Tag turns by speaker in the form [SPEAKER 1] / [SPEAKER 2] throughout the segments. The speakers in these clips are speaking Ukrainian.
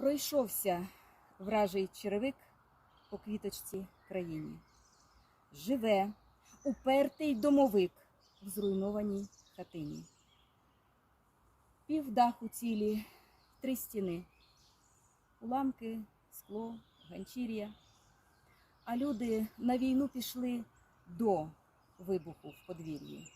[SPEAKER 1] Пройшовся вражий черевик по квіточці країні. Живе упертий домовик в зруйнованій хатині. Півдаху цілі, три стіни, уламки, скло, ганчір'я. А люди на війну пішли до вибуху в подвір'ї.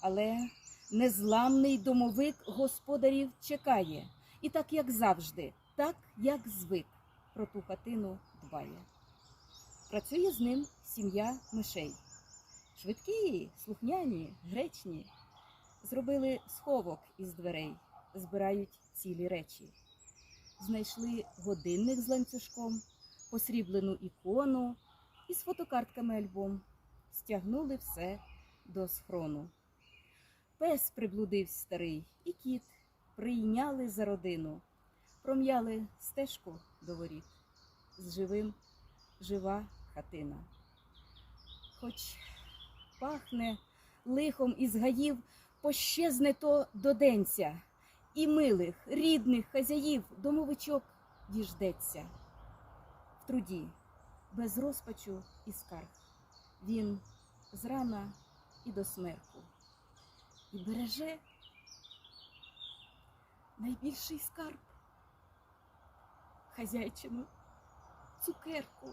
[SPEAKER 1] Але незламний домовик господарів чекає. І так, як завжди, так, як звик, про ту хатину дбає. Працює з ним сім'я мишей. Швидкі, слухняні, гречні. Зробили сховок із дверей, збирають цілі речі. Знайшли годинник з ланцюжком, посріблену ікону і з фотокартками альбом. Стягнули все до схрону. Пес приблудився старий, і кіт прийняли за родину, пром'яли стежку до воріт. З живим жива хатина. Хоч пахне лихом із гаїв, пощезне то до денця, і милих, рідних хазяїв домовичок діждеться. В труді, без розпачу і скарг, він зрана і до смерку, і береже найбільший скарб хазяйчину, цукерку.